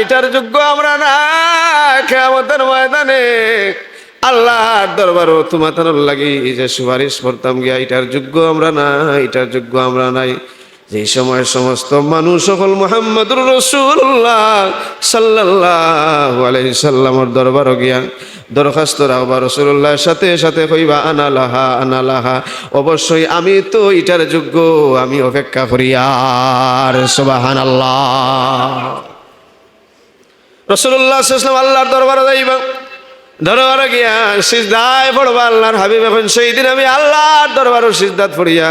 এটার যোগ্য আমরা না। খেয়ামতের ময়দানে আল্লাহর দরবারও তোমার লাগি যে সুপারিশ করতাম গিয়া, এটার যোগ্য আমরা না, এটার যোগ্য আমরা নাই। যে সময় সমস্ত মানুষ সকল মোহাম্মদুর রসুল্লাহ সাল্লাহ আলাই সাল্লামর দরবার গিয়া দরখাস্ত রাখবা রসুল্লাহর সাথে সাথে কইবা আনালাহা আনালাহা অবশ্যই আমি তো এটার যোগ্য, আমি অপেক্ষা করি আর সুবাহান আল্লাহ রসুল্লাহ সাল্লাম আল্লাহর দরবারে যাইবা। দরবারে গিয়া সিজদায় পড়বা, আল্লাহর হাবিব এখন সেই দিন আমি আল্লাহর দরবারও সিজদাত পড়িয়া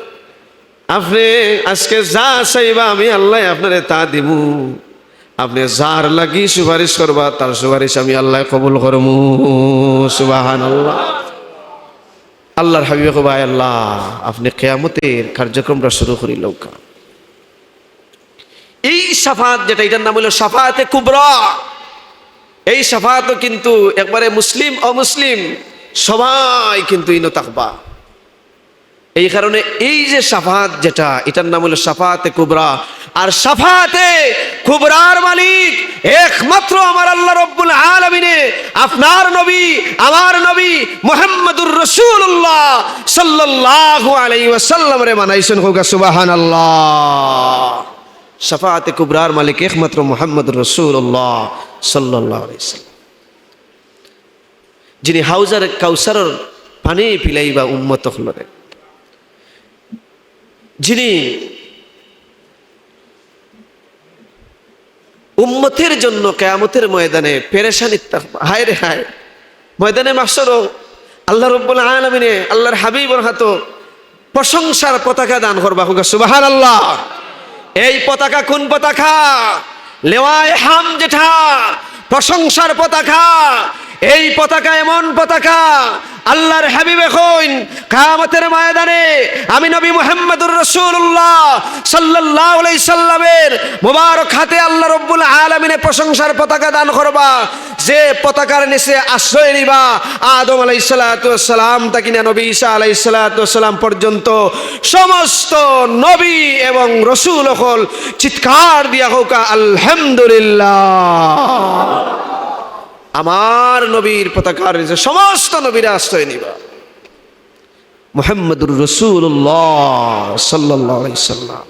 আপনি আজকে যা চাইবা আমি আল্লাহ আপনারে তা দিমু। আপনি যার লাগি সুপারিশ করবা, তার সুপারিশ আমি আল্লাহ কবুল করমু। সুবাহান আল্লাহ আল্লাহর হাবিবে কবাই আল্লাহ, আপনি কেয়ামতের কার্যক্রমটা শুরু করি লৌকা। এই সাফাত যেটা, এটার নাম হলো সাফাতে কুবরা। এই সাফাতও কিন্তু একবারে মুসলিম অমুসলিম সবাই কিন্তু ইনো তাকবা এই কারণে এই যে সাফাত যেটা, এটার নাম হলো সাফাতে কুবরা। আর সাফাতে কুবরার মালিক একমাত্র আমার আল্লাহ রব্বুল আলমিনে, আপনার নবী, আমার নবী মোহাম্মদুর রসুল্লাহ সাল্লাহ আলাই ওয়াসাল্লাম রে মানাইছেন হোগা সুবাহান আল্লাহ সাফাতে কুবরার মালিক একমাত্র মোহাম্মদুর রসুল্লাহ সাল্লাহ যিনি হাউজার কাউসারর পানি পিলাইবা উম্মত হলরে যিনি উম্মতের জন্য কেয়ামতের ময়দানে পেরেশানি হায় রে হায়। ময়দানে মাসরও আল্লাহ রব্বুল আলমিনে আল্লাহর হাবিবর হাতো প্রশংসার পতাকা দান করবা হুগা সুবাহান আল্লাহ এই পতাকা কোন পতাকা? লেওয়ায় হাম জেঠা প্রশংসার পতাকা। এই পতাকা এমন পতাকা, আল্লাহর হাবিবে কইন কামতের ময়দানে আমি নবী মুহাম্মদুর রসুল্লাহ আলাইহি সাল্লামের মোবারক হাতে আল্লাহ রব্বুল আলামিনে প্রশংসার পতাকা দান করবা। যে পতাকার নিচে আশ্রয় নিবা। আদম আলাইহিস সালাতু সালাম তাকিনা নবী ঈসা আলাইহিস সালাতু সালাম পর্যন্ত সমস্ত নবী এবং রসুল হল চিৎকার দিয়া হোক, আলহামদুলিল্লাহ। আমার নবীর পতাকার নিচে সমস্ত নবীরা আশ্রয় নিবা। মোহাম্মদুর রসুল্লাহ সাল্লাম।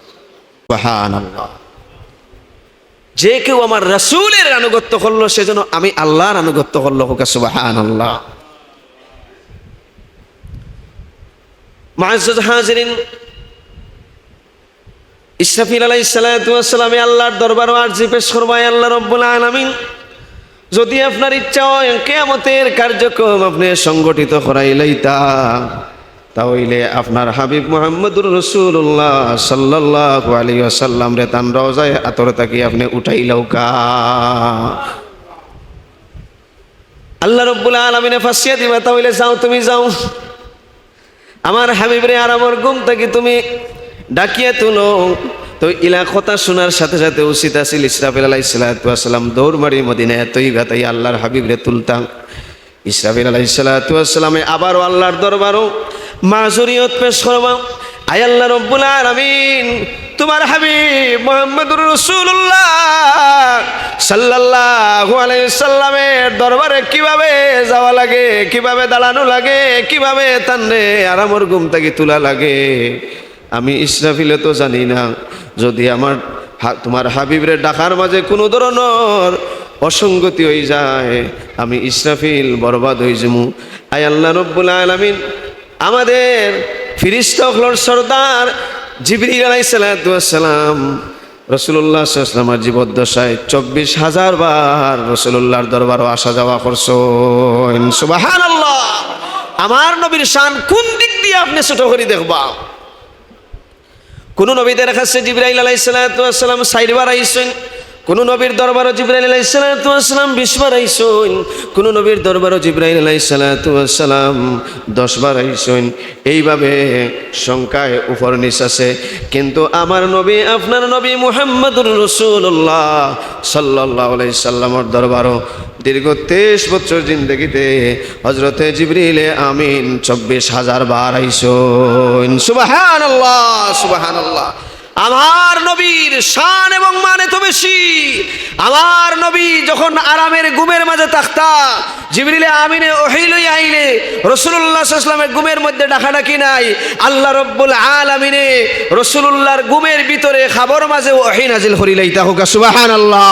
যে কেউ আমার রসুলের আনুগত্য করল সেজন্য আমি আল্লাহর আনুগত্য করল হোক সুবাহান আল্লাহ হাজরিন, ইসরাফিল আলাই সালাতামে আল্লাহর দরবার আর জিপেশ করবাই আল্লাহ রব্বুল আলমিন। যদি আপনার ইচ্ছা হয় কেয়ামতের কার্যক্রম আপনি সংগঠিত করাইলাইতা তাহলে আপনার হাবিব মোহাম্মদুর রসুল্লাহ সাল্লাহ আলী আসাল্লাম রে তান রজায় আতর তাকি আপনি উঠাইলাও কা আল্লাহ রব্বুল আলমিনে ফাঁসিয়া দিবা তাহলে যাও, তুমি যাও। আমার হাবিব রে আর আমার গুম তাকি তুমি ডাকিয়ে তুলো। তো ইলা কথা শোনার সাথে সাথে উচিত আছিল ইসরাফিল আলাই সালাতাম দৌড় মারি মদিনা এতই গাতাই আল্লাহর হাবিব রে তুলতাম। ইসরাফিল আলাই সালাতামে আবারও আল্লাহর দরবারও মাজুরিয়ত পেশ করবা আয় আল্লাহ রব্বুল আলামিন, তোমার হাবিব মোহাম্মদুর রসুল্লাহ সাল্লাল্লাহু আলাইহি সাল্লামের দরবারে কীভাবে যাওয়া লাগে, কীভাবে দাঁড়ানো লাগে, কীভাবে তান্নে আরামর ঘুম থেকে তোলা লাগে, আমি ইসরাফিলে তো জানি না। যদি আমার তোমার হাবিবরে ডাকার মাঝে কোনো ধরনের অসঙ্গতি হয়ে যায়, আমি ইসরাফিল বরবাদ হয়ে যাব। আয় আল্লাহ রব্বুল আলমিন, আমাদের ফিরিস্তখলর সর্দার জিবরি আলাই সালাম। রসুল্লাহ সাল্লামার জীবদ্দশায় চব্বিশ হাজার বার রসুল্লাহর দরবারও আসা যাওয়া করছ আমার নবীর শান কোন দিক দিয়ে আপনি ছোট করে দেখবা? কোন নবীদের কাছে জিব্রাইল আলাইসালাম সাইডবার আইসেন কোন নবীর দরবারও জিব্রাইল আলাইসালাম বিশবার আইসইন, কোন নবীর দরবারও জিব্রাইল আলাইসালাম দশবার আইসইন। এইভাবে সংখ্যায় উপর নিচ আছে কিন্তু আমার নবী, আপনার নবী মুহাম্মদুর রসুল্লাহ সাল্লাহ সাল্লামর দরবারও দীর্ঘ তেইশ বছর জিন্দগিতে হজরতে জিবরিলে আমিন চব্বিশ হাজার বার আইসইন। সুবাহান আল্লাহ আমার নবীর শান এবং মানে তো বেশি। আমার নবী যখন আরামের গুমের মাঝে থাকতা জিবরিলে আমিনে ওহিলই আইলে রসুল্লাহ ইসলামের গুমের মধ্যে ডাকাডাকি নাই, আল্লাহ রব্বুল আলামিনে রসুল্লাহর গুমের ভিতরে খাবর মাঝে ওহি নাজিল হরিলাইতা হোক সুবাহান আল্লাহ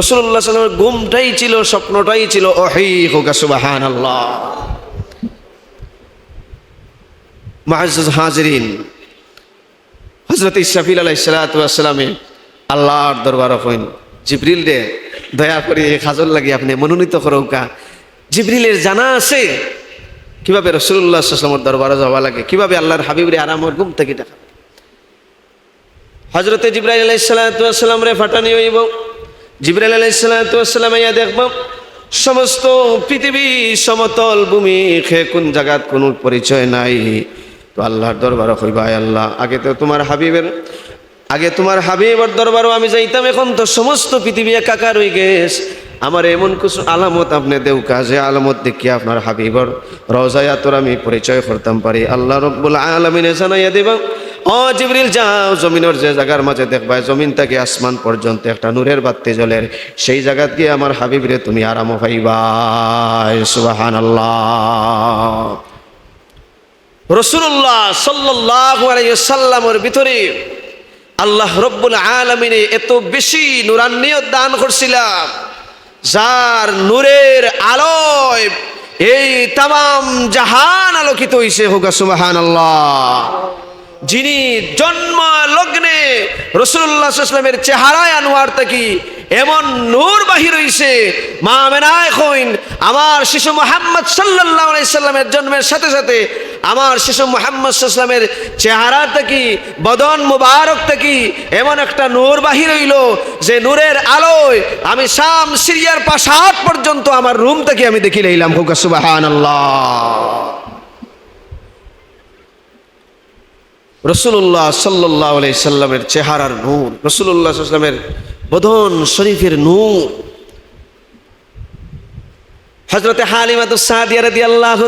রসুল্লাহ সাল্লামের গুমটাই ছিল, স্বপ্নটাই ছিল ওহি হোক সুবাহান আল্লাহ মাহাজ হাজরিন হজরত ইসরাফিল আলাই সালাতামে আল্লাহর দরবার হইন জিবরিল রে, দয়া করে খাজর লাগি আপনি মনোনীত করৌকা। জিবরিলের জানা আছে কীভাবে রসুল্লাহ আসলামর দরবারে যাওয়া লাগে, কীভাবে আল্লাহর হাবিবরে আরামর ঘুম থেকে দেখা হজরতে জিব্রাইল আলাই সালাতাম রে ফাটানি হইব জিব্রাইল আলাই সালাতাম ইয়া দেখব, সমস্ত পৃথিবী সমতল ভূমি, খে কোন জায়গাত কোনো পরিচয় নাই। তো আল্লাহর দরবার কইবাই আল্লাহ, আগে তো তোমার হাবিবের, আগে তোমার হাবিবের দরবারও আমি যাইতাম, এখন তো সমস্ত পৃথিবী একাকার হয়ে গেছ। আমার এমন কিছু আলামত আপনি দেউ কাজে আলামত দেখিয়ে আপনার হাবিবর রজায়া তোর আমি পরিচয় করতাম পারি। আল্লাহ রব্বুল আলমিনে জানাইয়া দেব, ও জিবরিল, যাও জমিনের যে জায়গার মাঝে দেখবা জমিন থেকে আসমান পর্যন্ত একটা নূরের বাত্তি জ্বলের সেই জায়গাত গিয়ে আমার হাবিবরে তুমি আরাম পাইবা। সুবাহান আল্লাহ রসুল্লাহ সাল্লাহ সাল্লামের ভিতরে আল্লাহ রব্বুল আলমিনে এত বেশি নুরান্নিয়ত দান করছিলাম, যার নূরের আলোয় এই তাম জাহান আলোকিত হইছে হোক সুবাহান আল্লাহ যিনি জন্ম লগ্নে রসুল্লাহামের চেহারায় আনোয়ার থাকি এমন নূর বাহির হইছে, মা মেনায় কইন আমার শিশু মোহাম্মদ সাল্লাহ সাল্লামের জন্মের সাথে সাথে আমার শিশু মোহাম্মদ সাল্লামের চেহারা থেকে, বদন মুবারক থেকে এমন একটা নূর বাহির হইল যে নূরের আলোয় আমি শাম সিরিয়ার পাশাত পর্যন্ত আমার রুম থেকে আমি দেখি লইলাম, হুকা রসুল্লাহ সাল্লাহ সাল্লামের চেহারার নূর রসুল্লাহ সাল্লামের বদন শরীফের নূর। হজরতে হালিমাতুসাদিয়ারদি আল্লাহ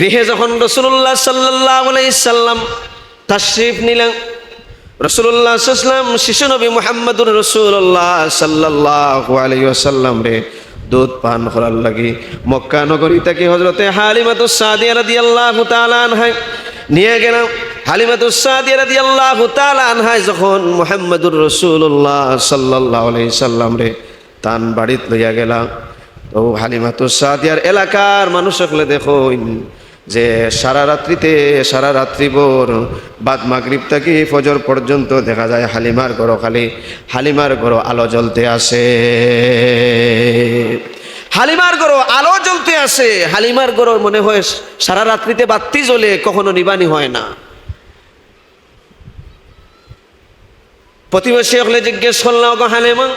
গৃহে যখন রসুল্লাহ সাল্লাহ সাল্লাম তাশরিফ নিলেন রসুল্লাহ শিশু নবী মোহাম্মদুর রসুল্লাহ সাল্লাহ আলাইসাল্লাম রে দুধ পান করার লাগি। মক্কা নগরী থেকে হজরতে তালানহায় নিয়ে গেলাম হালিমাতুসাদিয়া রাদি আল্লাহ তালানহায় যখন মোহাম্মদুর রসুল্লাহ সাল্লাহ সাল্লাম রে তান বাড়িত লইয়া গেলাম, তো হালিমাতুসাদিয়ার এলাকার মানুষ সকলে দেখো যে সারা রাত্রিতে, সারা রাত্রিভর বাদ মাগরিব থেকে ফজর পর্যন্ত দেখা যায় হালিমার ঘর খালি, হালিমার ঘর আলো জ্বলতে আসে। হালিমার গরো আলো জ্বলতে আসে। হালিমার গরো মনে হয় সারা রাত্রিতে বাত্তি জ্বলে, কখনো নিবানি হয় না। প্রতিবেশী হলে জিজ্ঞেস করলাম গো হালিমা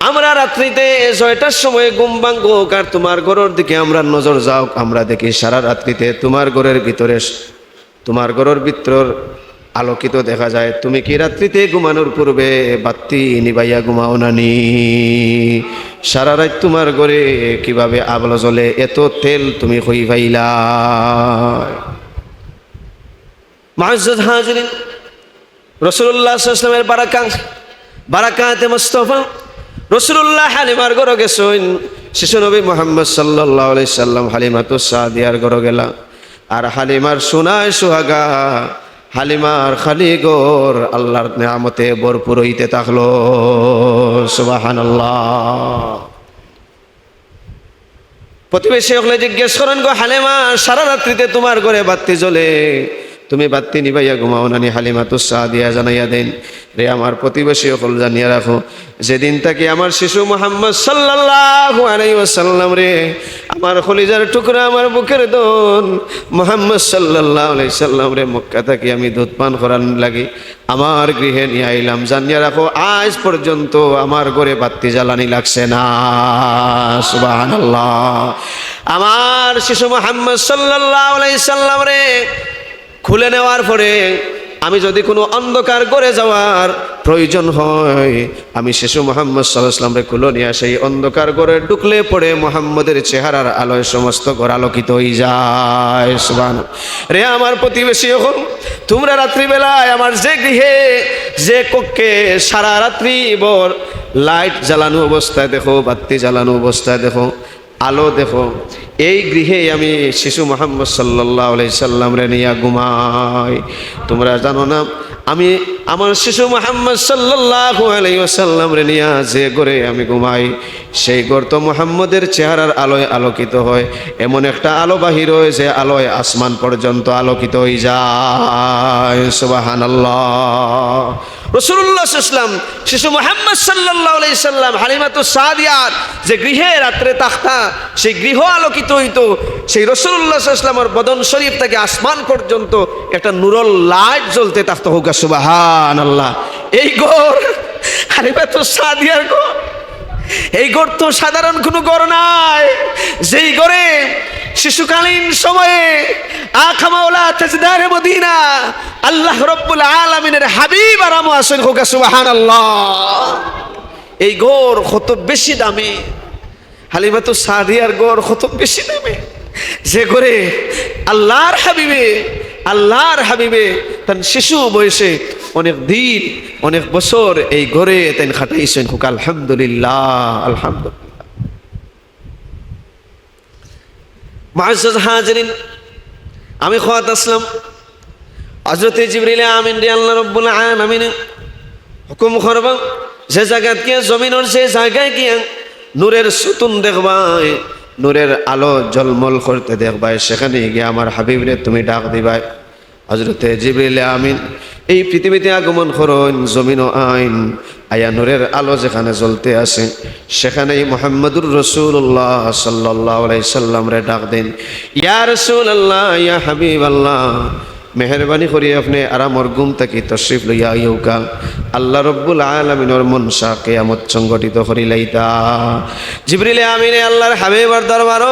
আমরা রাত্রিতে ছয়টার সময় ঘুম ভাঙ্গো আর তোমার ঘরের দিকে আমরা নজর যাও আমরা দেখি সারা রাত্রিতে তোমার ঘরের ভিতরে, তোমার ঘরের ভিতর আলোকিত দেখা যায়। তুমি কি রাত্রিতে ঘুমানোর পূর্বে বাত্তি নিবাইয়া ঘুমাও নানি সারা রাত তোমার ঘরে কীভাবে আবলো জ্বলে? এত তেল তুমি হই ভাইলা মাহজুদ হাজরিন রসুল্লাহ আসলামের বারাকা বারাকাতে মুস্তফা। রসুল্লাহ হালিমার গরো গেছেন শিশু নবী মোহাম্মদ সাল্লাহ সাল্লাম হালিমা তো সাদিয়ার গরো গেলা আর হালিমার সোনায় সোহাগা, হালিমার খালি গোর আল্লাহর নেয়ামতে ভরপুর হইতে থাকল। সুবাহান প্রতিবেশী হলে জিজ্ঞেস করেন, গো হালিমা, সারা রাত্রিতে তোমার ঘরে বাত্তি জ্বলে তুমি বাত্তি নিবাইয়া ঘুমাও নানি হালিমাতু সাদিয়া জানাইয়া দেন। রে আমার প্রতিবেশী সকল জানিয়া রাখো, যেদিন তাকে আমার শিশু মোহাম্মদ সাল্লাল্লাহু আলাইহি রে, আমার খলিজার টুকরা আমার বুকের দন মোহাম্মদ সাল্লাল্লাহু আলাইহি সাল্লাম রে, মক্কা থেকে আমি দুধ পান করার লাগি, আমার গৃহে নিয়ে আইলাম। জানিয়া রাখো, আজ পর্যন্ত আমার ঘরে বাত্তি জ্বালানি লাগছে না। আমার শিশু মোহাম্মদ সাল্লাল্লাহু আলাইহি সাল্লাম রে খুলে নেওয়ার পরে আমি যদি কোনো অন্ধকার করে যাওয়ার প্রয়োজন হয়, আমি শিশু মোহাম্মদ সাল্লাহামরে খুলো নিয়ে সেই অন্ধকার করে ঢুকলে পড়ে মোহাম্মদের চেহারার আলোয় সমস্ত ঘর আলোকিত হয়ে যায়। রে আমার প্রতিবেশী এখন তোমরা রাত্রিবেলায় আমার যে গৃহে, যে কক্ষে সারা রাত্রি বর লাইট জ্বালানো অবস্থায় দেখো, বাতি জ্বালানো অবস্থায় দেখো, আলো দেখো এই গৃহে আমি শিশু মোহাম্মদ সাল্লাহ সাল্লাম রে নিয়া ঘুমাই। তোমরা জানো না, আমি আমার শিশু মোহাম্মদ সাল্লাহ সাল্লাম রে নিয়া যে ঘরে আমি ঘুমাই, সেই ঘর তো মোহাম্মদের চেহারার আলোয় আলোকিত হয়। এমন একটা আলো বাহির হয় যে আলোয় আসমান পর্যন্ত আলোকিত হয়ে যায়। সুবাহান আল্লাহ রসুল্লাহ ইসলাম শিশু মোহাম্মদ সাল্লাহ সাল্লাম হালিমাতু সাদিয়ার যে গৃহে রাত্রে তাখতা, সেই গৃহ আলোকিত হইতো, সেই রসুল্লাহ ইসলামের বদন শরীফ থেকে আসমান পর্যন্ত একটা নুরল লাইট জ্বলতে থাকতো হোক সুবাহান আল্লাহ এই ঘর, হালিমাতু সাদিয়ার ঘর। এই ঘর তো সাধারণ কোনো ঘর নাই। যেই ঘরে শিশুকালীন সময়ে আখামাওলা তাজদারে মদিনা আল্লাহ রব্বুল আলামিনের হাবিব আরাম আসেন হোক, সুবহানাল্লাহ। এই ঘর কত বেশি দামি। হালিমাতু সাদিয়ার ঘর কত বেশি দামি। যে করে আল্লাহর হাবিবে আল্লাহর হাবিবে তার শিশু বয়সে অনেক দিন, অনেক বছর এই ঘরে তেন খাটাইছেন হুক, আলহামদুলিল্লাহ আলহামদুলিল্লাহ। মাহাজ হাজরিন, আমি খোয়াত আসলাম। হজরত জিবরিলে আমিন রে আল্লাহ রব্বুল আমিন হুকুম করব, যে জায়গাত গিয়া জমিনের সে জায়গায় গিয়া নূরের সুতুন দেখবাই নূরের আলো জলমল করতে দেখবাই সেখানে গিয়ে আমার হাবিবরে তুমি ডাক দিবাই হজরতে জিবরিল আমিন, এই পৃথিবীতে আগমন করুন, জমিন ও আইন, আয়া নূরের আলো যেখানে জ্বলতে আছে সেখানেই মোহাম্মদুর রসুল্লাহ সাল্লাহ রে ডাক দিন, ইয়া রসুল আল্লাহ ইয়া হাবিব আল্লাহ মেহরবানি করি আপনি আরামর গুম থাকি তশরিফ লইয়া ইউকা আল্লাহ রব্বুল আলমিনর মনসা কেয়ামত সংগঠিত করিলাইতা জিবরিলে আমিনে আল্লাহর হাবিবার দরবার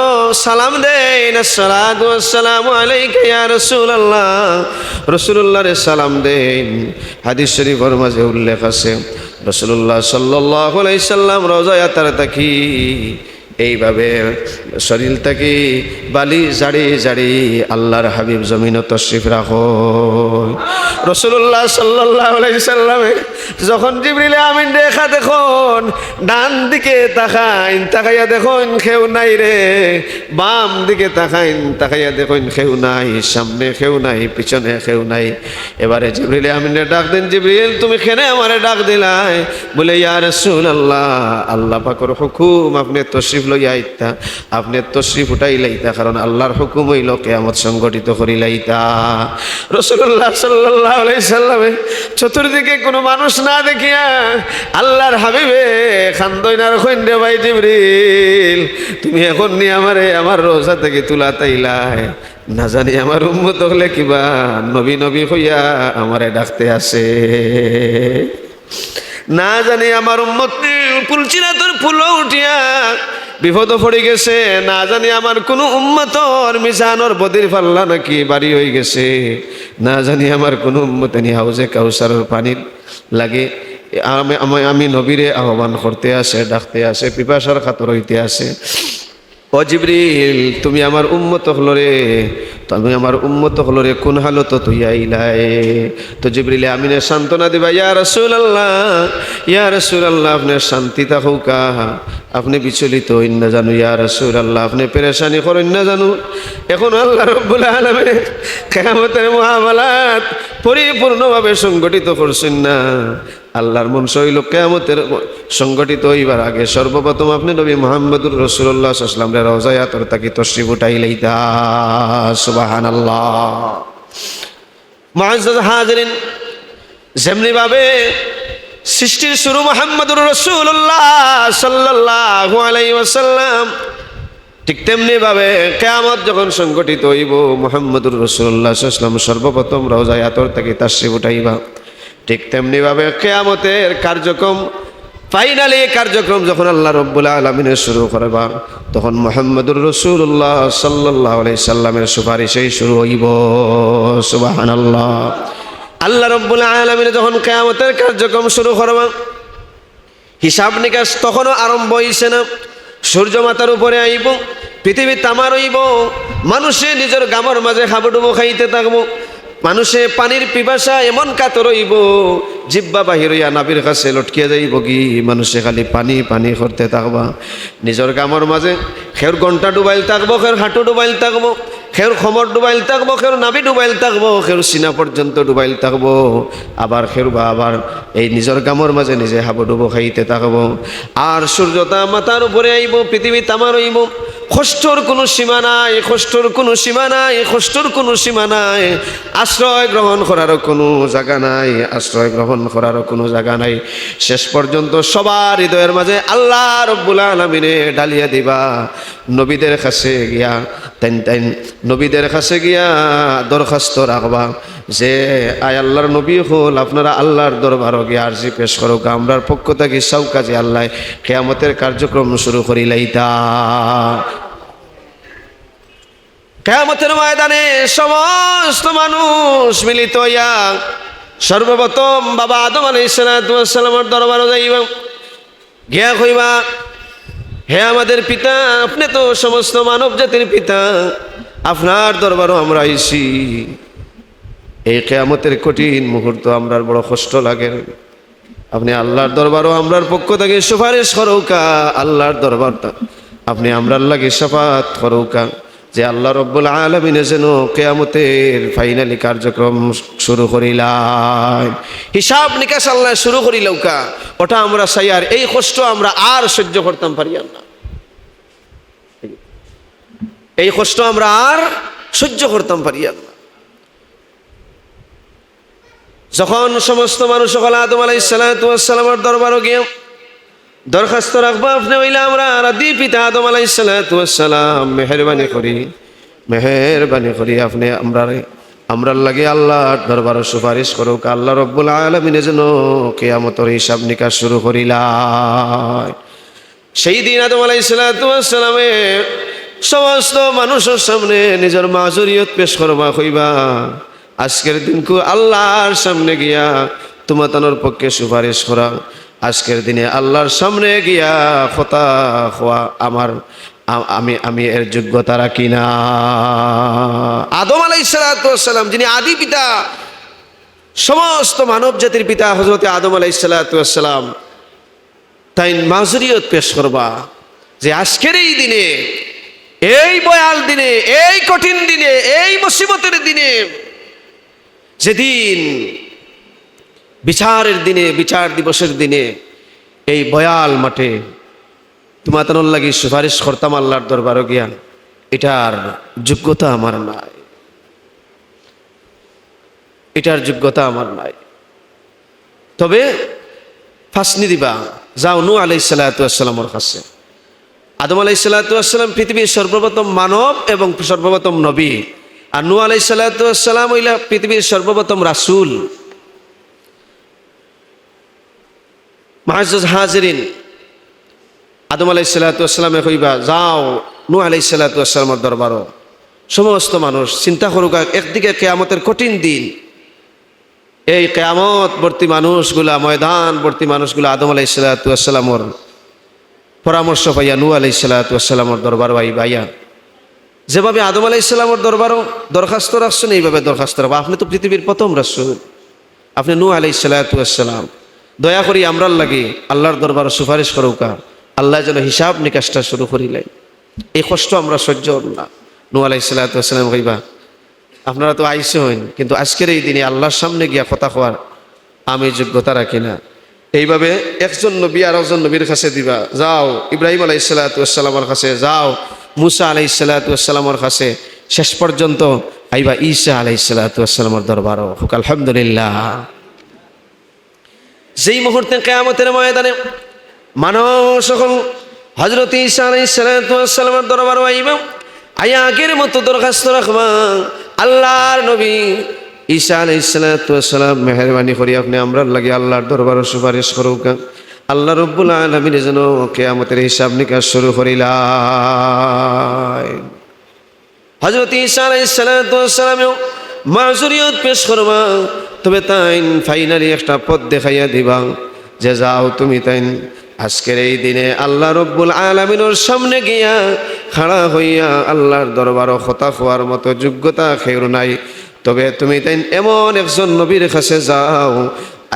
সালাম দেন। আসসালামু আলাইকা ইয়া রাসূলুল্লাহ। রাসূলুল্লাহরে সালাম দেন। হাদিস শরীফের মাঝে উল্লেখ আছে, রাসূলুল্লাহ সাল্লাল্লাহু আলাইহি সাল্লাম রোজায় তার তাকি, এইভাবে শরীর থেকে বালি জাড়ি জাড়ি আল্লাহর হাবিব জমিন তশরিফ রাখো। রসুল্লাহ সাল্লাহ সাল্লামে যখন জিবরিলে আমিন দেখা দেখুন, ডান দিকে তাকাইন, তাকাইয়া দেখুন খেউ নাই রে। বাম দিকে তাকাইন, তাকাইয়া দেখুন খেউ নাই, সামনে খেউ নাই, পিছনে খেউ নাই। এবারে জিবরিলে আমিনে ডাক দিন, জিবরিল, তুমি খেনে আমারে ডাক দিলাই? বলে, ইয়া রসুল আল্লাহ আল্লাহ পাকর হুকুম, আপনি তশরিফ লইয়া আইতা, আপনি তশরিফ উঠাই লাইতা কারণ আল্লাহর হুকুম হইল কেয়ামত সংগঠিত করি লাইতা রসুল্লাহ সাল্লাহ সাল্লামে চতুর্দিকে কোনো মানুষ না দেখিয়া আল্লাহর হাবিবে খান্দইনার খৈন্ডে ভাই জিবরিল, তুমি এখন নিয়ে আমারে আমার রোজা থেকে তুলা তাইলাই। না জানি আমার উম্মত হলে কিবা নবী নবী হইয়া আমারে ডাকতে আসে। না জানি আমার উম্মত পুলচিরা তোর ফুলও উঠিয়া বিপদ পড়ে গেছে। না জানি আমার কোনো উম্মতর মিজানোর বদির পাল্লা নাকি বাড়ি হয়ে গেছে। না জানি আমার কোনো উম্মতানি হাউজে কাউসারের পানির লাগে। আমি আমি নবীরে আহ্বান করতে আসে, ডাকতে আসে, পিপাসার খাতর হইতে আসে। ও জিবরিল, তুমি আমার উম্মত হলরে তুমি আমার উম্মত হলরে কোন হালত তুই আইলাই তো জিবরিলে আমিনে সান্ত্বনা দিবা, ইয়া রসুল আল্লাহ ইয়া রসুল আল্লাহ আপনার শান্তি থাকুকা আপনি বিচলিত না জানো, ইয়া রসুল আল্লাহ আপনি পেরেশানি করেন না জানো। এখন আল্লাহ রব্বুল আলমে কেমতের মহামালাত পরিপূর্ণভাবে সংগঠিত করছেন না। আল্লাহর মন শৈল কেমতের সংগঠিত হইবার আগে সর্বপ্রথম আপনি নবী মোহাম্মদুর রসুল্লাহ সাল্লাম রে রজায়াতর তাকে তশ্রিফ উঠাইলেই সুবাহান আল্লাহ যেমনি ভাবে সৃষ্টির শুরু মোহাম্মদুর রসুল্লাহ সাল্লাহ আলাই ওয়াসাল্লাম, ঠিক তেমনি ভাবে কেয়ামত যখন সংগঠিত হইব মোহাম্মদুর রসুল্লাহ ইসলাম সর্বপ্রথম রওজায় আতর থেকে তার সে উঠাইবা। ঠিক তেমনি ভাবে কেয়ামতের কার্যক্রম ফাইনালি কার্যক্রম যখন আল্লাহ রব্বুল আলমিনের শুরু করবা, তখন মোহাম্মদুর রসুল্লাহ সাল্লাহ সাল্লামের সুপারিশেই শুরু হইব। সুবাহান আল্লাহ আল্লাহ রব্বুল আলমিনে যখন কেয়ামতের কার্যক্রম শুরু করবা, হিসাব নিকাশ তখনও আরম্ভ হইছে না। সূর্য মাতার উপরে আইব, পৃথিবী তামার হইব মানুষে নিজের গামর মাঝে হাবুডুবো খাইতে থাকব। মানুষে পানির পিপাসা এমন কাতর হইব, জিব্বা বাহির হইয়া নাবির কাছে লটকিয়ে যাইব কি? মানুষে খালি পানি পানি করতে থাকবা। নিজের গামর মাঝে খের ঘণ্টা ডুবাইল থাকব খের হাঁটু ডুবাইল থাকব। খের খমর ডুবাইল থাকব, খের নাবি ডুবাইল থাকব, খের সিনা পর্যন্ত ডুবাইল থাকব। আবার খের বা আবার এই নিজের গামর মাঝে নিজে হাবু ডুবো খাইতে থাকব। আর সূর্যতা মাথার উপরে আইব, পৃথিবী তামার হইব। কষ্টর কোনো সীমা নাই কষ্টর কোনো সীমা নাই কষ্টর কোনো সীমা নাই। আশ্রয় গ্রহণ করারও কোনো জায়গা নাই, আশ্রয় গ্রহণ করারও কোনো জায়গা নাই। শেষ পর্যন্ত সবার হৃদয়ের মাঝে আল্লাহ রব্বুল আলমিনে ডালিয়া দিবা। নবীদের কাছে গিয়া তেন তেন নবীদের কাছে গিয়া দরখাস্ত রাখবা। যে, আয় আল্লাহর নবী হল, আপনারা আল্লাহর দরবারও গিয়া আর্জি পেশ করুক আমরার পক্ষ থেকে সব কাজে আল্লাহ কেয়ামতের কার্যক্রম শুরু করি করিলাইতা। কেয়ামতের ময়দানে সমস্ত মানুষ মিলিত হইয়া সর্বপ্রথম বাবা আদম আলাইসালামের দরবারও যাইবা। গিয়া কইবা, হে আমাদের পিতা, আপনি তো সমস্ত মানব জাতির পিতা আপনার দরবারও আমরা আইছি এই কেয়ামতের কঠিন মুহূর্ত আমরার বড় কষ্ট লাগে। আপনি আল্লাহর দরবারও আমরার পক্ষ থেকে সুপারিশ করৌকা, আল্লাহর দরবারটা। আপনি আমরার লাগে সাফাত করৌকা, যে আল্লাহ রব্বুল আলমিনে যেন কেয়ামতের ফাইনালি কার্যক্রম শুরু করিলাম হিসাব নিকাশ আল্লাহ শুরু করিলৌকা ওটা আমরা চাই আর এই কষ্ট আমরা আর সহ্য করতাম পারি না। এই কষ্ট আমরা আর সহ্য করতাম পারি যখন সমস্ত মানুষ সকল আদম আলাই সালাতামের দরবারও গিয়ে দরখাস্ত রাখব, আপনি হইলে আমরা রাদি পিতা আদম আলাই সালাতাম মেহরবানি করি মেহরবানি করি আপনি আমরা আমরার লাগে আল্লাহর দরবার সুপারিশ করুক, আল্লাহ রব্বুল আলমিনে যেন কেয়ামতর হিসাব নিকাশ শুরু করিলা সেই দিন আদম আলাই সালাতামে সমস্ত মানুষের সামনে নিজের মাজুরিয়ত পেশ করবা, কইবা, আজকের দিনকু আল্লাহর সামনে গিয়া তোমাতানোর পক্ষে সুপারিশ করা। আজকের দিনে আল্লাহর সামনে গিয়া কথা হওয়া আমার আমি আমি এর যোগ্যতা রাখি না। আদম আলাই সালাম, যিনি আদি পিতা, সমস্ত মানব জাতির পিতা হজরত আদম আলাই সালাম, তাই মাজুরিয়ত পেশ করবা যে আজকের এই দিনে এই বয়াল দিনে, এই কঠিন দিনে, এই মুসিবতের দিনে, যেদিন বিচারের দিনে, বিচার দিবসের দিনে এই বয়াল মাঠে তোমাতানোর লাগি সুপারিশ করতাম আল্লাহর দরবারও জ্ঞান এটার যোগ্যতা আমার নাই। এটার যোগ্যতা আমার নাই। তবে ফাঁসনি দিবা, যাও নু আলাই সাল্লাতামের কাছে। আদম আলাই সাল্লাতাম পৃথিবীর সর্বপ্রথম মানব এবং সর্বপ্রথম নবী। আর নু আলাই সাল্লাতাম হইলা পৃথিবীর সর্বপ্রথম রাসুল। মাহাজ হাজরিন, আদম আলাই সাল্লাতামে কইবা যাও নু আলাই সাল্লাতামের দরবারও। সমস্ত মানুষ, চিন্তা করুক একদিকে কেয়ামতের কঠিন দিন। এই কেয়ামত বর্তী মানুষগুলা ময়দান বর্তী মানুষগুলা আদম আলাই সাল্লাতামর পরামর্শ পাইয়া নু আলাই সাল্লাতামর দরবার ভাই ভাইয়া। যেভাবে আদম আলাই ইসলামর দরবারও দরখাস্ত রাখছেন, এইভাবে দরখাস্ত রাখব। আপনি তো পৃথিবীর প্রথম রাসুল। আপনি নু আলাই সাল্লাতাম দয়া করি আমরার লাগে আল্লাহর দরবার সুপারিশ করুকা আল্লাহ যেন হিসাব নিকাশটা শুরু করিলেন। এই কষ্ট আমরা সহ্য না। নু আলাই সাল্লাতাম কইবা, আপনারা তো আইসে হইন, কিন্তু আজকের এই দিনে আল্লাহর সামনে গিয়া কথা হওয়ার আমি যোগ্যতা রাখি না। এইভাবে একজন নবী আর একজন নবীর কাছে দিবা। যাও, ইব্রাহিম আলাই সাল্লাতামের কাছে, যাও, মুসা আলাই সাল্লাতামের কাছে। শেষ পর্যন্ত আইবা ঈসা আলাইসালামের দরবার হোক, আলহামদুলিল্লাহ। যেই মুহূর্তে কেয়ামতের ময়দানে মানুষ সকল হজরত ঈসা আলাইসালামের দরবার আইবা আয়া আগের মতো দরখাস্ত রাখবা, আল্লাহর নবী ঈসা আলাইসালাম মেহরবানি করি আপনি, আমরা লাগে আল্লাহর দরবার সুপারিশ করুক। আল্লাহ রব্বুল আলমিন যেন কেয়ামতের হিসাব নিকাশ শুরু করিলাই হজরত ঈসা আলাইসালামেও মাজুরিয়ত পেশ করবা, তবে তাই ফাইনালি একটা পথ দেখাইয়া দিবা। যে যাও তুমি তাই আজকের এই দিনে আল্লাহ রব্বুল আলমিনোর সামনে গিয়া খাড়া হইয়া আল্লাহর দরবারও হতা হওয়ার মতো যোগ্যতা খেউর নাই। তবে তুমি তাই এমন একজন নবীর কাছে যাও।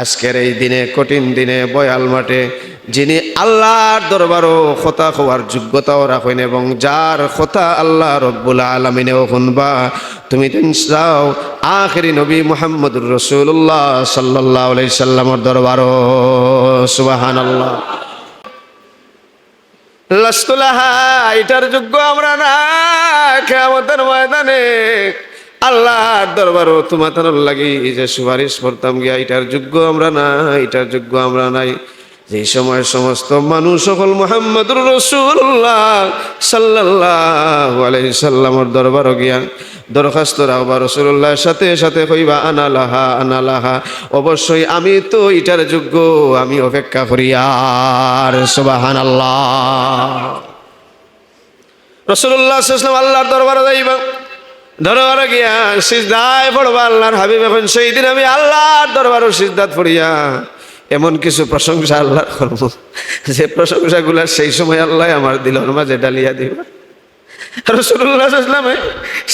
আজকের এই দিনে, কঠিন দিনে, বয়াল মাঠে, যিনি আল্লাহর দরবারও কথা হওয়ার যোগ্যতাও রাখেন এবং যার কথা আল্লাহ রব্বুল আলমিনেও শুনবা তুমি যাও আখেরি নবী মোহাম্মদুর রসুল্লাহ সাল্লাহ সাল্লামর দরবারও। সুবাহান আল্লাহ লাস্তুলাহা, এটার যোগ্য আমরা না কেমতের ময়দানে। আল্লাহর দরবারও তোমার লাগি। যে সুপারিশ করতাম গিয়া, এটার যোগ্য আমরা না এটার যোগ্য আমরা নাই। যে সময় সমস্ত মানুষ সকল মোহাম্মদুর রসুল্লাহ সাল্লাহ আলাইসাল্লামর দরবারও গিয়া দরখাস্ত রাখবা রসুল্লাহর সাথে সাথে কইবা আনালাহা আনালাহা অবশ্যই আমি তো এটার যোগ্য, আমি অপেক্ষা করি আর সুবাহান আল্লাহ রসুল্লাহ আল্লাহর দরবারে যাইবা। দরবারে গিয়া সিজদায় পড়বা আল্লাহর হাবিব। এখন সেই দিন আমি আল্লাহর দরবারও সিজদাত পড়িয়া এমন কিছু প্রশংসা আল্লাহ করব। যে প্রশংসাগুলা সেই সময় আল্লাহ আমার দিলর মাঝে ডালিয়া দিবা। রসুল্লাহামে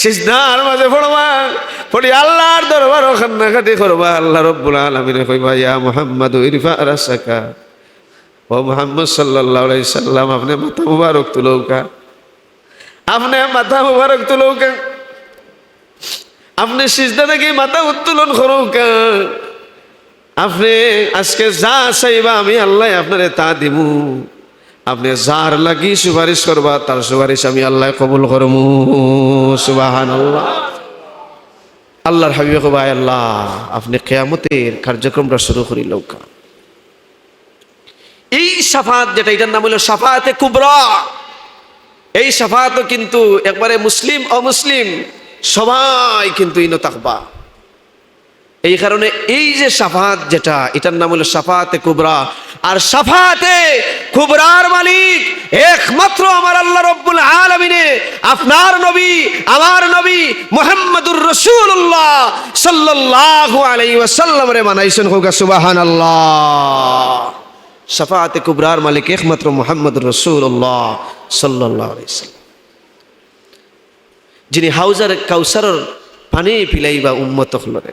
সিজদার মাঝে পড়বা পড়ি আল্লাহর দরবার খান্নাখাটি করবা। আল্লাহ রব্বুল আলমিনে কইবা, ইয়া মোহাম্মদ, ইরফা রাসাকা। ও মোহাম্মদ সাল্লাহ সাল্লাম আপনি মাথা মুবারক তুলৌকা আপনি মাথা মুবারক তুলৌকা আপনি সিজদা থেকে মাথা উত্তোলন করৌকা আপনি আজকে যা চাইবা আমি আল্লাহ আপনারে তা দিমু। আপনি যার লাগি সুপারিশ করবা, তার সুপারিশ আমি আল্লাহ কবুল করমু। সুবাহান আল্লাহ আল্লাহর হাবিবে কবাই আল্লাহ, আপনি কেয়ামতের কার্যক্রমটা শুরু করি লৌকা। এই সাফাত যেটা, এটার নাম হলো সাফাতে কুবরা। এই সাফাতও কিন্তু একবারে মুসলিম, অমুসলিম সবাই কিন্তু ইনো তাকবা। এই কারণে এই যে সাফাত যেটা, এটার নাম হলো সাফাতে কুবরা। আর সাফাতে কুবরার মালিক একমাত্র আমার আল্লাহ রব্বুল আলমিনে। আপনার নবী, আমার নবী মোহাম্মদুর রসুল্লাহ সাল্লাহ আলাই ওয়াসাল্লাম রে মানাইছেন হোক সুবাহান সাফাতে কুবরার মালিক একমাত্র মোহাম্মদ রসুল্লাহ সাল্লাহ আলাইসাল্লাম যিনি হাউজার কাউসারর পানি পিলাইবা উম্মত হলরে।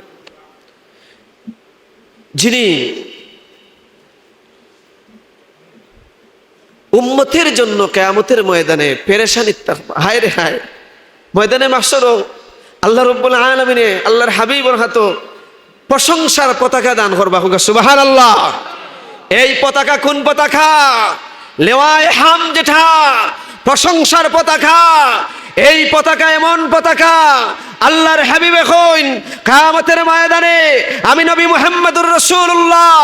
যিনি উম্মতের জন্য কেয়ামতের ময়দানে পেরেশানি হায় রে হায়। ময়দানে মাসরও আল্লাহ রব্বুল আলমিনে আল্লাহর হাবিবর হাত প্রশংসার পতাকা দান করবা হোক সুবাহান আল্লাহ এই পতাকা কোন পতাকা? লেওয়ায় হাম যেটা প্রশংসার পতাকা। এই পতাকা এমন পতাকা, আল্লাহর হাবিব এখন কামতের ময়দানে আমি নবী মুহাম্মদুর রসুল্লাহ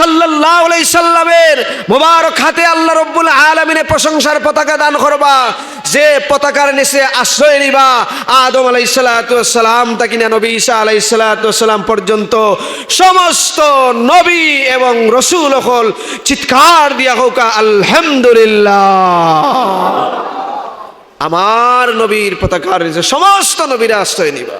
সাল্লাহ সাল্লামের মুবারক হাতে আল্লাহ রব্বুল আলমিনে প্রশংসার পতাকা দান করবা। যে পতাকার নিচে আশ্রয় নিবা। আদম আলাই সালাতাম তাকিনা নবী ঈসা আলাই সালাতাম পর্যন্ত সমস্ত নবী এবং রসুল হল চিৎকার দিয়া হোক, আলহামদুলিল্লাহ। আমার নবীর পতাকার নিচে সমস্ত নবীরা আশ্রয় নিবা।